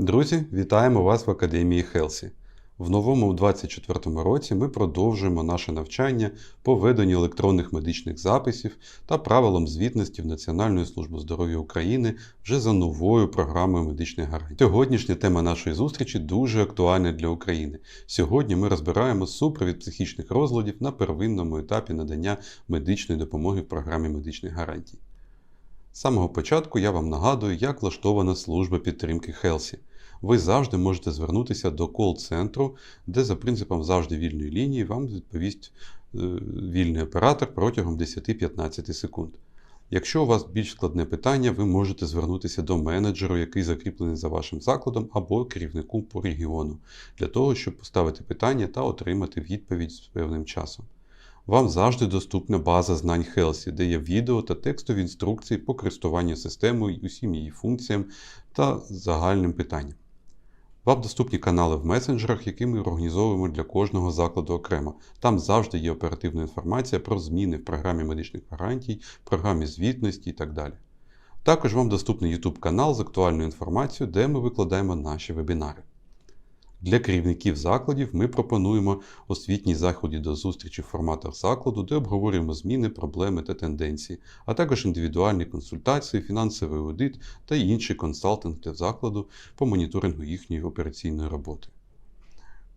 Друзі, вітаємо вас в Академії Хелсі. В новому 2024 році ми продовжуємо наше навчання по веденню електронних медичних записів та правилам звітності в Національної служби здоров'я України вже за новою програмою медичних гарантій. Сьогоднішня тема нашої зустрічі дуже актуальна для України. Сьогодні ми розбираємо супровід психічних розладів на первинному етапі надання медичної допомоги в програмі медичних гарантій. З самого початку я вам нагадую, як влаштована служба підтримки Хелсі. Ви завжди можете звернутися до кол-центру, де за принципом завжди вільної лінії вам відповість е, вільний оператор протягом 10-15 секунд. Якщо у вас більш складне питання, ви можете звернутися до менеджеру, який закріплений за вашим закладом, або керівнику по регіону, для того, щоб поставити питання та отримати відповідь з певним часом. Вам завжди доступна база знань Хелсі, де є відео та текстові інструкції по користуванню системою, усім її функціям та загальним питанням. Вам доступні канали в месенджерах, які ми організовуємо для кожного закладу окремо. Там завжди є оперативна інформація про зміни в програмі медичних гарантій, програмі звітності і так далі. Також вам доступний YouTube канал з актуальною інформацією, де ми викладаємо наші вебінари. Для керівників закладів ми пропонуємо освітні заходи до зустрічі в форматах закладу, де обговорюємо зміни, проблеми та тенденції, а також індивідуальні консультації, фінансовий аудит та інший консалтинг для закладу по моніторингу їхньої операційної роботи.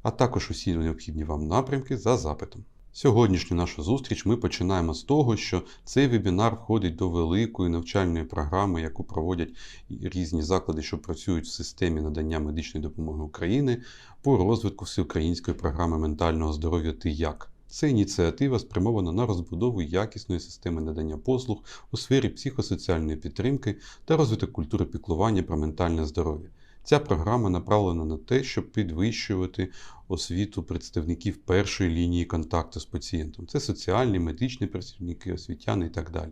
А також усі необхідні вам напрямки за запитом. Сьогоднішню нашу зустріч ми починаємо з того, що цей вебінар входить до великої навчальної програми, яку проводять різні заклади, що працюють в системі надання медичної допомоги України по розвитку всеукраїнської програми ментального здоров'я «Ти як?». Це ініціатива спрямована на розбудову якісної системи надання послуг у сфері психосоціальної підтримки та розвиток культури піклування про ментальне здоров'я. Ця програма направлена на те, щоб підвищувати освіту представників першої лінії контакту з пацієнтом. Це соціальні, медичні працівники, освітяни і так далі.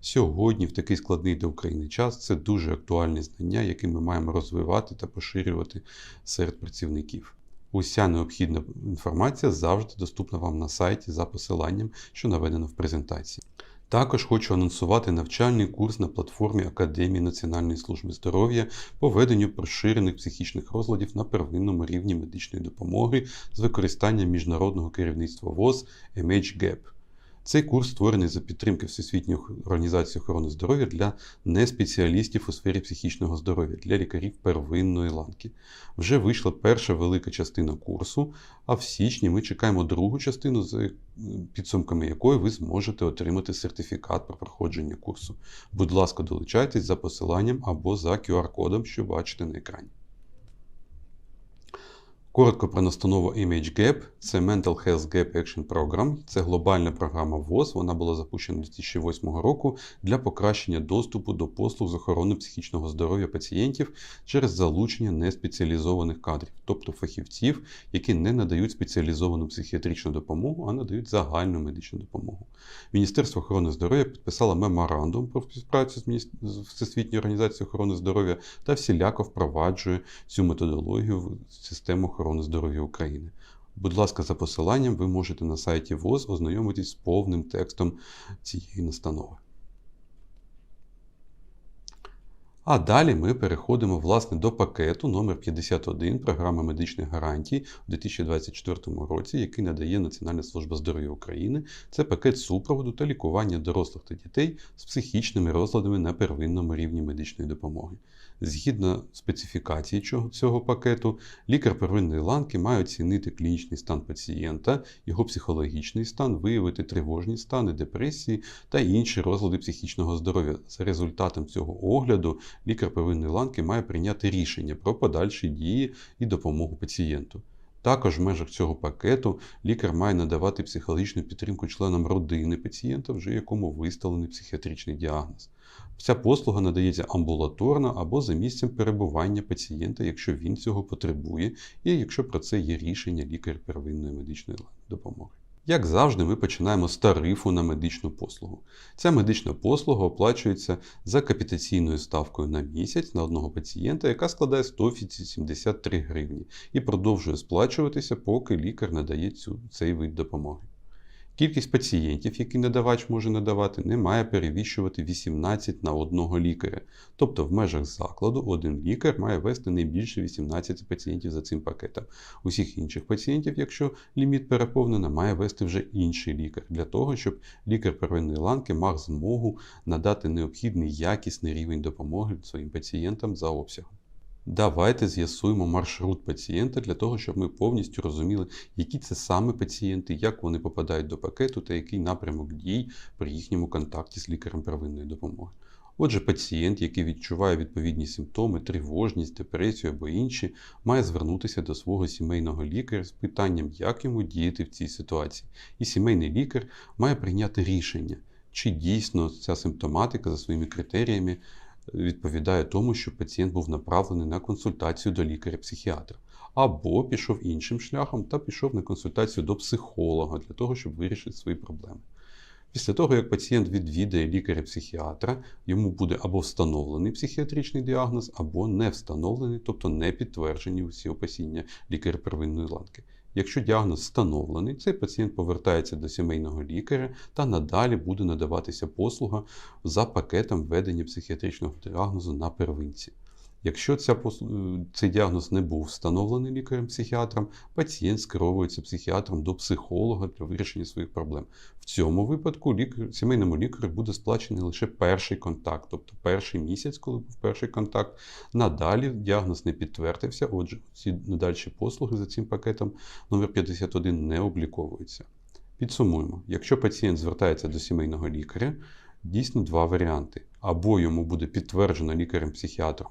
Сьогодні, в такий складний для України час, це дуже актуальні знання, які ми маємо розвивати та поширювати серед працівників. Уся необхідна інформація завжди доступна вам на сайті за посиланням, що наведено в презентації. Також хочу анонсувати навчальний курс на платформі Академії Національної служби здоров'я по веденню поширених психічних розладів на первинному рівні медичної допомоги з використанням міжнародного керівництва ВОЗ MHGAP. Цей курс створений за підтримки Всесвітньої організації охорони здоров'я для неспеціалістів у сфері психічного здоров'я для лікарів первинної ланки. Вже вийшла перша велика частина курсу, а в січні ми чекаємо другу частину, з підсумками якої ви зможете отримати сертифікат про проходження курсу. Будь ласка, долучайтесь за посиланням або за QR-кодом, що бачите на екрані. Коротко про настанову ImageGap. Це Mental Health Gap Action Program. Це глобальна програма ВОЗ. Вона була запущена 2008 року для покращення доступу до послуг з охорони психічного здоров'я пацієнтів через залучення неспеціалізованих кадрів, тобто фахівців, які не надають спеціалізовану психіатричну допомогу, а надають загальну медичну допомогу. Міністерство охорони здоров'я підписало меморандум про співпрацю з Всесвітньою організацією охорони здоров'я та всіляко впроваджує цю методологію в систему охорони здоров'я України. Будь ласка, за посиланням ви можете на сайті ВОЗ ознайомитись з повним текстом цієї настанови. А далі ми переходимо власне до пакету номер 51 програми медичних гарантій у 2024 році, який надає Національна служба здоров'я України. Це пакет супроводу та лікування дорослих та дітей з психічними розладами на первинному рівні медичної допомоги. Згідно специфікації цього пакету, лікар первинної ланки має оцінити клінічний стан пацієнта, його психологічний стан, виявити тривожні стани, депресії та інші розлади психічного здоров'я. За результатом цього огляду лікар первинної ланки має прийняти рішення про подальші дії і допомогу пацієнту. Також в межах цього пакету лікар має надавати психологічну підтримку членам родини пацієнта, вже якому виставлений психіатричний діагноз. Ця послуга надається амбулаторно або за місцем перебування пацієнта, якщо він цього потребує, і якщо про це є рішення лікаря первинної медичної допомоги. Як завжди, ми починаємо з тарифу на медичну послугу. Ця медична послуга оплачується за капітаційною ставкою на місяць на одного пацієнта, яка складає 173 гривні, і продовжує сплачуватися, поки лікар надає цю, цей вид допомоги. Кількість пацієнтів, які надавач може надавати, не має перевищувати 18 на одного лікаря. Тобто в межах закладу один лікар має вести не більше 18 пацієнтів за цим пакетом. Усіх інших пацієнтів, якщо ліміт переповнено, має вести вже інший лікар для того, щоб лікар первинної ланки мав змогу надати необхідний якісний рівень допомоги своїм пацієнтам за обсягом. Давайте з'ясуємо маршрут пацієнта для того, щоб ми повністю розуміли, які це саме пацієнти, як вони попадають до пакету та який напрямок дій при їхньому контакті з лікарем первинної допомоги. Отже, пацієнт, який відчуває відповідні симптоми, тривожність, депресію або інші, має звернутися до свого сімейного лікаря з питанням, як йому діяти в цій ситуації. І сімейний лікар має прийняти рішення, чи дійсно ця симптоматика за своїми критеріями відповідає тому, що пацієнт був направлений на консультацію до лікаря-психіатра, або пішов іншим шляхом та пішов на консультацію до психолога для того, щоб вирішити свої проблеми. Після того, як пацієнт відвідає лікаря-психіатра, йому буде або встановлений психіатричний діагноз, або не встановлений, тобто не підтверджені усі опасіння лікаря первинної ланки. Якщо діагноз встановлений, цей пацієнт повертається до сімейного лікаря та надалі буде надаватися послуга за пакетом введення психіатричного діагнозу на первинці. Якщо ця, цей діагноз не був встановлений лікарем-психіатром, пацієнт скеровується психіатром до психолога для вирішення своїх проблем. В цьому випадку лікар, сімейному лікарю буде сплачений лише перший контакт, тобто перший місяць, коли був перший контакт. Надалі діагноз не підтвердився, отже, ці надальші послуги за цим пакетом номер 51 не обліковуються. Підсумуємо, якщо пацієнт звертається до сімейного лікаря, дійсно два варіанти: або йому буде підтверджено лікарем-психіатром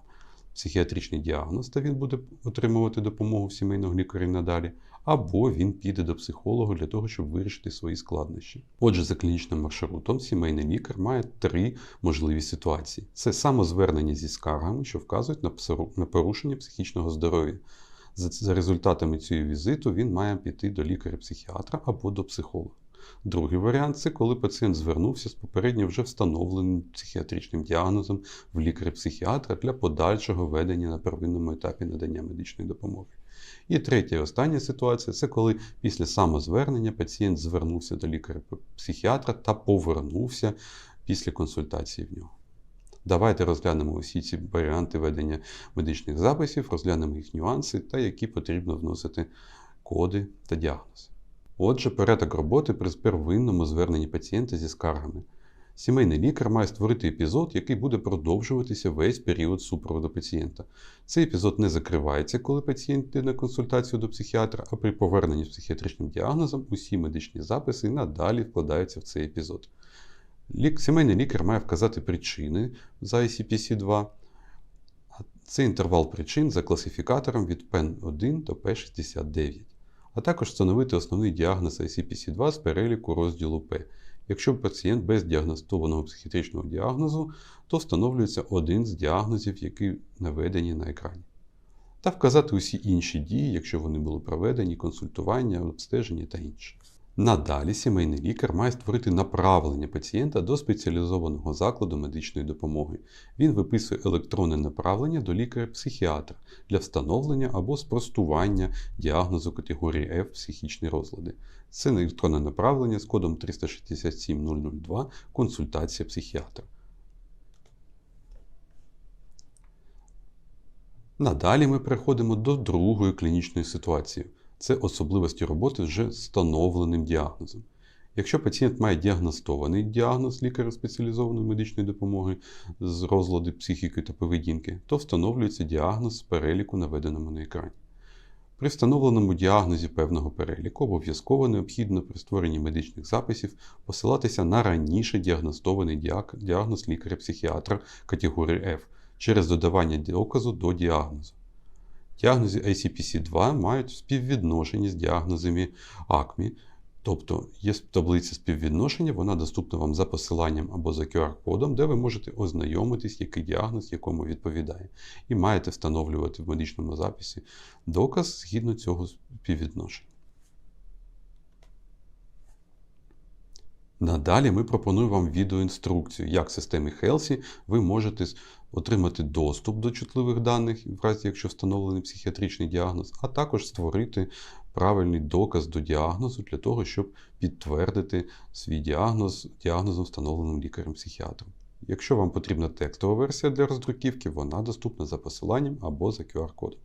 психіатричний діагноз, та він буде отримувати допомогу в сімейного лікаря надалі, або він піде до психолога для того, щоб вирішити свої складнощі. Отже, за клінічним маршрутом сімейний лікар має три можливі ситуації: це самозвернення зі скаргами, що вказують на порушення психічного здоров'я. За результатами цього візиту він має піти до лікаря-психіатра або до психолога. Другий варіант це коли пацієнт звернувся з попередньо вже встановленим психіатричним діагнозом в лікаря-психіатра для подальшого ведення на первинному етапі надання медичної допомоги. І третя і остання ситуація це коли після самозвернення пацієнт звернувся до лікаря-психіатра та повернувся після консультації в нього. Давайте розглянемо усі ці варіанти ведення медичних записів, розглянемо їх нюанси та які потрібно вносити коди та діагнози. Отже, порядок роботи при первинному зверненні пацієнта зі скаргами. Сімейний лікар має створити епізод, який буде продовжуватися весь період супроводу пацієнта. Цей епізод не закривається, коли пацієнт йде на консультацію до психіатра, а при поверненні з психіатричним діагнозом усі медичні записи надалі вкладаються в цей епізод. Сімейний лікар має вказати причини за ICPC-2. Це інтервал причин за класифікатором від PEN1 до P69 а також встановити основний діагноз ICPC-2 з переліку розділу П. Якщо пацієнт без діагностованого психіатричного діагнозу, то встановлюється один з діагнозів, які наведені на екрані. Та вказати усі інші дії, якщо вони були проведені, консультування, обстеження та інше. Надалі сімейний лікар має створити направлення пацієнта до спеціалізованого закладу медичної допомоги. Він виписує електронне направлення до лікаря-психіатра для встановлення або спростування діагнозу категорії F психічні розлади. Це електронне направлення з кодом 367002 консультація психіатра. Надалі ми переходимо до другої клінічної ситуації це особливості роботи вже встановленим діагнозом. Якщо пацієнт має діагностований діагноз лікаря спеціалізованої медичної допомоги з розлади психіки та поведінки, то встановлюється діагноз з переліку, наведеному на екрані. При встановленому діагнозі певного переліку обов'язково необхідно при створенні медичних записів посилатися на раніше діагностований діагноз лікаря-психіатра категорії F через додавання доказу до діагнозу. Діагнози ICPC-2 мають співвідношення з діагнозами АКМІ, тобто є таблиця співвідношення, вона доступна вам за посиланням або за QR-кодом, де ви можете ознайомитись, який діагноз якому відповідає. І маєте встановлювати в медичному записі доказ згідно цього співвідношення. Надалі ми пропонуємо вам відеоінструкцію, як в системі Healthy ви можете отримати доступ до чутливих даних, в разі якщо встановлений психіатричний діагноз, а також створити правильний доказ до діагнозу для того, щоб підтвердити свій діагноз діагнозом, встановленим лікарем-психіатром. Якщо вам потрібна текстова версія для роздруківки, вона доступна за посиланням або за QR-кодом.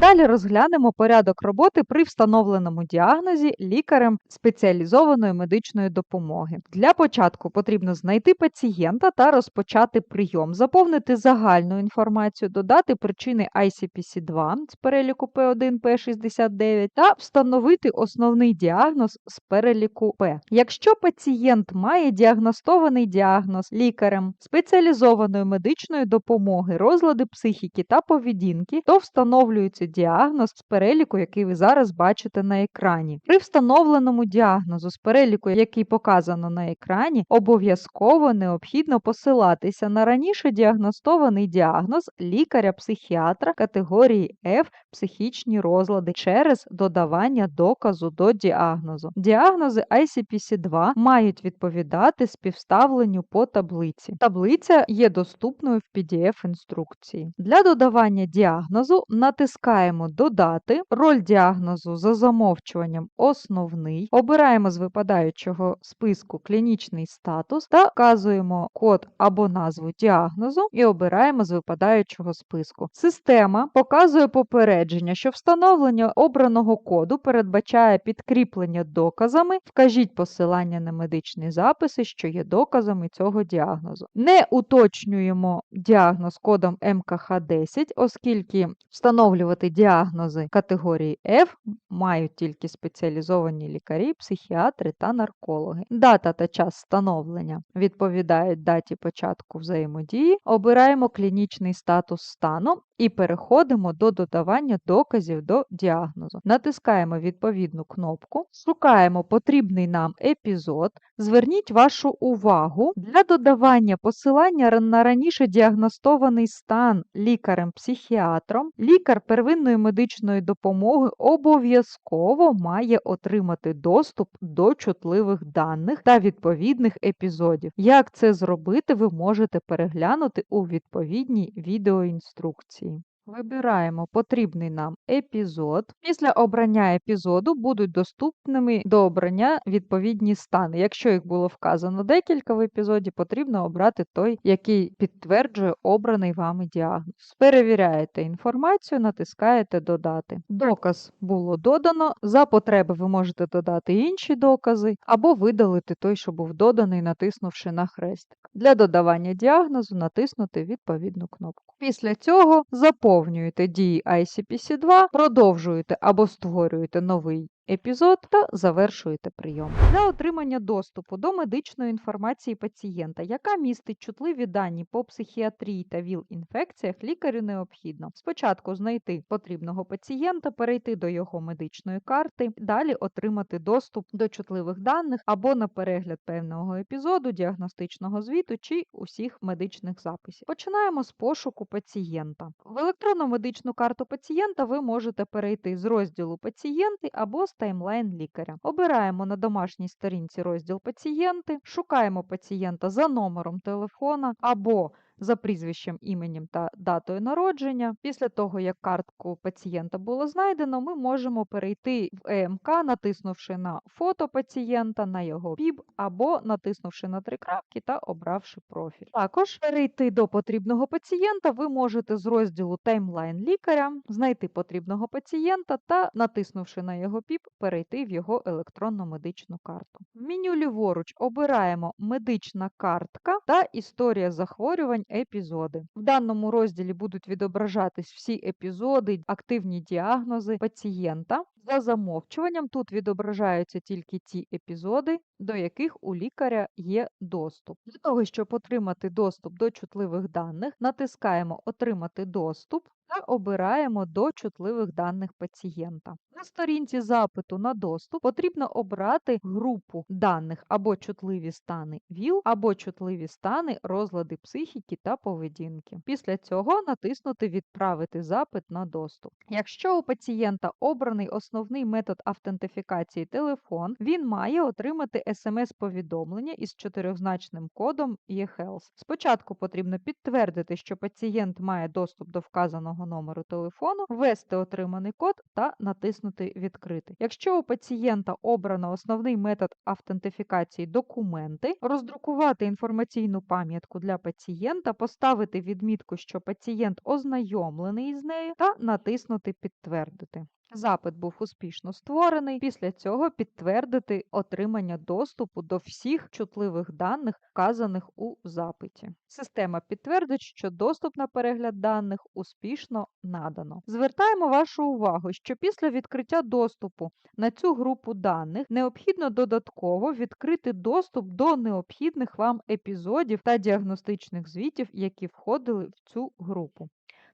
Далі розглянемо порядок роботи при встановленому діагнозі лікарем спеціалізованої медичної допомоги. Для початку потрібно знайти пацієнта та розпочати прийом, заповнити загальну інформацію, додати причини ICPC-2 з переліку P1, P69 та встановити основний діагноз з переліку P. Якщо пацієнт має діагностований діагноз лікарем спеціалізованої медичної допомоги, розлади психіки та поведінки, то встановлюється діагноз з переліку, який ви зараз бачите на екрані. При встановленому діагнозу з переліку, який показано на екрані, обов'язково необхідно посилатися на раніше діагностований діагноз лікаря-психіатра категорії F психічні розлади через додавання доказу до діагнозу. Діагнози ICPC-2 мають відповідати співставленню по таблиці. Таблиця є доступною в PDF-інструкції. Для додавання діагнозу натискаємо Додати, роль діагнозу за замовчуванням основний, обираємо з випадаючого списку клінічний статус та вказуємо код або назву діагнозу і обираємо з випадаючого списку. Система показує попередження, що встановлення обраного коду передбачає підкріплення доказами. Вкажіть посилання на медичні записи, що є доказами цього діагнозу. Не уточнюємо діагноз кодом МКХ-10, оскільки встановлювати діагнози категорії F мають тільки спеціалізовані лікарі, психіатри та наркологи. Дата та час встановлення відповідають даті початку взаємодії. Обираємо клінічний статус стану і переходимо до додавання доказів до діагнозу. Натискаємо відповідну кнопку, шукаємо потрібний нам епізод. Зверніть вашу увагу для додавання посилання на раніше діагностований стан лікарем-психіатром. Лікар первинної медичної допомоги обов'язково має отримати доступ до чутливих даних та відповідних епізодів. Як це зробити, ви можете переглянути у відповідній відеоінструкції. Вибираємо потрібний нам епізод. Після обрання епізоду будуть доступними до обрання відповідні стани. Якщо їх було вказано декілька в епізоді, потрібно обрати той, який підтверджує обраний вами діагноз. Перевіряєте інформацію, натискаєте Додати. Доказ було додано. За потреби ви можете додати інші докази або видалити той, що був доданий, натиснувши на хрестик. Для додавання діагнозу натиснути відповідну кнопку. Після цього заповнюєте дії ICPC-2, продовжуєте або створюєте новий епізод та завершуєте прийом. Для отримання доступу до медичної інформації пацієнта, яка містить чутливі дані по психіатрії та ВІЛ-інфекціях, лікарю необхідно спочатку знайти потрібного пацієнта, перейти до його медичної карти, далі отримати доступ до чутливих даних або на перегляд певного епізоду, діагностичного звіту чи усіх медичних записів. Починаємо з пошуку пацієнта. В електронну медичну карту пацієнта ви можете перейти з розділу пацієнти або з таймлайн лікаря. Обираємо на домашній сторінці розділ пацієнти, шукаємо пацієнта за номером телефона або за прізвищем, іменем та датою народження. Після того, як картку пацієнта було знайдено, ми можемо перейти в ЕМК, натиснувши на фото пацієнта, на його ПІБ або натиснувши на три крапки та обравши профіль. Також перейти до потрібного пацієнта ви можете з розділу таймлайн лікаря знайти потрібного пацієнта та, натиснувши на його ПІП, перейти в його електронну медичну карту. В меню ліворуч обираємо медична картка та історія захворювань епізоди. В даному розділі будуть відображатись всі епізоди, активні діагнози пацієнта. За замовчуванням тут відображаються тільки ті епізоди, до яких у лікаря є доступ. Для того, щоб отримати доступ до чутливих даних, натискаємо Отримати доступ. Та обираємо до чутливих даних пацієнта. На сторінці запиту на доступ потрібно обрати групу даних або чутливі стани ВІЛ, або чутливі стани розлади психіки та поведінки. Після цього натиснути Відправити запит на доступ. Якщо у пацієнта обраний основний метод автентифікації телефон, він має отримати смс-повідомлення із чотирьохзначним кодом eHealth. Спочатку потрібно підтвердити, що пацієнт має доступ до вказаного номеру телефону, ввести отриманий код та натиснути Відкрити. Якщо у пацієнта обрано основний метод автентифікації документи, роздрукувати інформаційну пам'ятку для пацієнта, поставити відмітку, що пацієнт ознайомлений з нею, та натиснути Підтвердити. Запит був успішно створений. Після цього підтвердити отримання доступу до всіх чутливих даних, вказаних у запиті. Система підтвердить, що доступ на перегляд даних успішно надано. Звертаємо вашу увагу, що після відкриття доступу на цю групу даних необхідно додатково відкрити доступ до необхідних вам епізодів та діагностичних звітів, які входили в цю групу.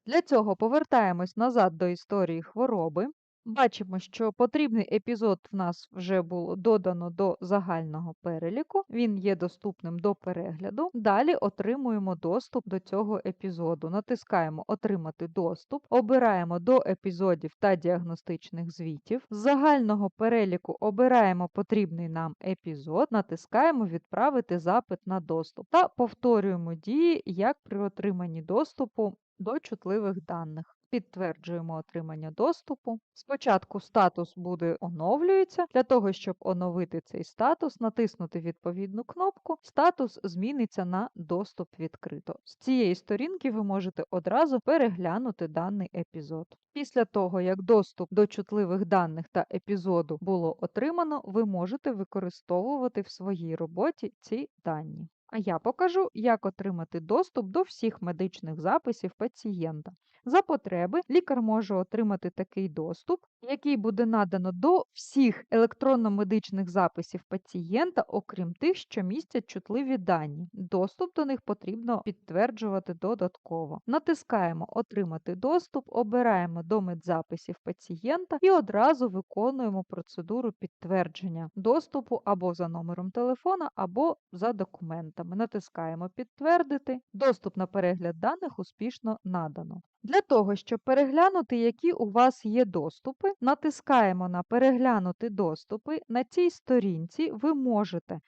Для цього повертаємось назад до історії хвороби. Бачимо, що потрібний епізод в нас вже було додано до загального переліку, він є доступним до перегляду. Далі отримуємо доступ до цього епізоду. Натискаємо Отримати доступ, обираємо до епізодів та діагностичних звітів. З загального переліку обираємо потрібний нам епізод, натискаємо Відправити запит на доступ та повторюємо дії, як при отриманні доступу до чутливих даних. Підтверджуємо отримання доступу. Спочатку статус буде оновлюється. Для того, щоб оновити цей статус, натиснути відповідну кнопку, статус зміниться на доступ відкрито. З цієї сторінки ви можете одразу переглянути даний епізод. Після того, як доступ до чутливих даних та епізоду було отримано, ви можете використовувати в своїй роботі ці дані. А я покажу, як отримати доступ до всіх медичних записів пацієнта. За потреби лікар може отримати такий доступ, який буде надано до всіх електронно-медичних записів пацієнта, окрім тих, що містять чутливі дані. Доступ до них потрібно підтверджувати додатково. Натискаємо Отримати доступ, обираємо до медзаписів пацієнта і одразу виконуємо процедуру підтвердження доступу або за номером телефона, або за документами. Натискаємо Підтвердити. Доступ на перегляд даних успішно надано. Для того, щоб переглянути, які у вас є доступи, натискаємо на Переглянути доступи. На цій сторінці ви можете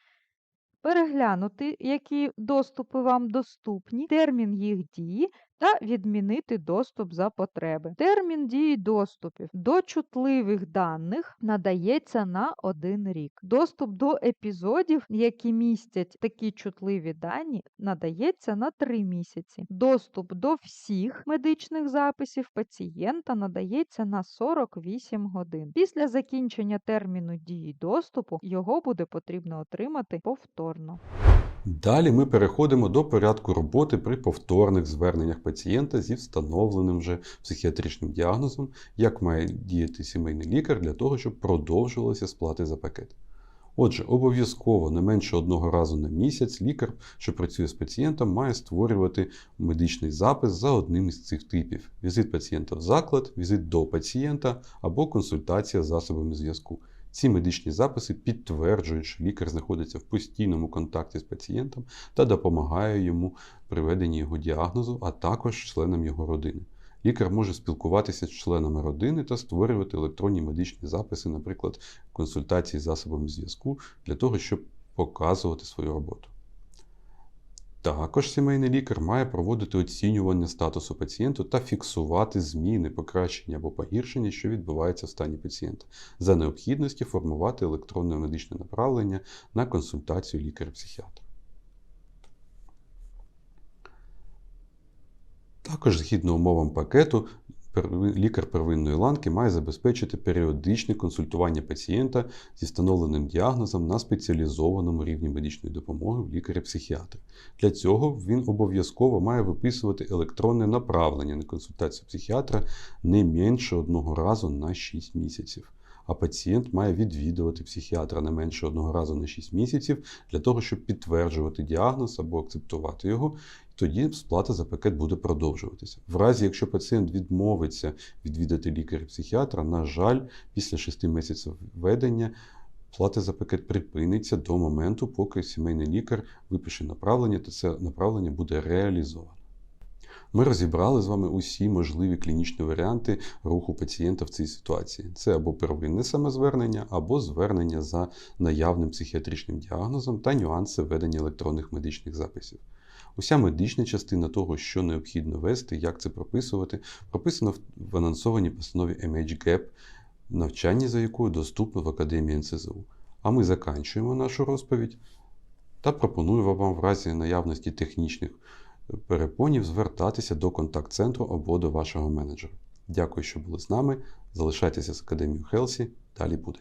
переглянути, які доступи вам доступні, термін їх дії та відмінити доступ за потреби. Термін дії доступів до чутливих даних надається на один рік. Доступ до епізодів, які містять такі чутливі дані, надається на 3 місяці. Доступ до всіх медичних записів пацієнта надається на 48 годин. Після закінчення терміну дії доступу його буде потрібно отримати повторно. Далі ми переходимо до порядку роботи при повторних зверненнях пацієнта зі встановленим вже психіатричним діагнозом, як має діяти сімейний лікар для того, щоб продовжувалися сплати за пакет. Отже, обов'язково не менше одного разу на місяць лікар, що працює з пацієнтом, має створювати медичний запис за одним із цих типів: візит пацієнта в заклад, візит до пацієнта або консультація з засобами зв'язку. Ці медичні записи підтверджують, що лікар знаходиться в постійному контакті з пацієнтом та допомагає йому при веденні його діагнозу, а також членам його родини. Лікар може спілкуватися з членами родини та створювати електронні медичні записи, наприклад, консультації з засобами зв'язку, для того, щоб показувати свою роботу. Також сімейний лікар має проводити оцінювання статусу пацієнту та фіксувати зміни, покращення або погіршення, що відбувається в стані пацієнта, за необхідності формувати електронне медичне направлення на консультацію лікаря-психіатра. Також, згідно умовам пакету, лікар первинної ланки має забезпечити періодичне консультування пацієнта зі встановленим діагнозом на спеціалізованому рівні медичної допомоги в лікаря-психіатра. Для цього він обов'язково має виписувати електронне направлення на консультацію психіатра не менше одного разу на 6 місяців. А пацієнт має відвідувати психіатра не менше одного разу на 6 місяців для того, щоб підтверджувати діагноз або акцептувати його. Тоді сплата за пакет буде продовжуватися. В разі, якщо пацієнт відмовиться відвідати лікаря-психіатра, на жаль, після 6 місяців ведення плата за пакет припиниться до моменту, поки сімейний лікар випише направлення, та це направлення буде реалізовано. Ми розібрали з вами усі можливі клінічні варіанти руху пацієнта в цій ситуації. Це або первинне самозвернення, або звернення за наявним психіатричним діагнозом та нюанси ведення електронних медичних записів. Уся медична частина того, що необхідно вести, як це прописувати, прописано в- анонсованій постанові MHGAP, навчання за якою доступно в Академії НСЗУ. А ми заканчуємо нашу розповідь та пропонуємо вам в разі наявності технічних перепонів звертатися до контакт-центру або до вашого менеджера. Дякую, що були з нами. Залишайтеся з Академією Хелсі. Далі буде.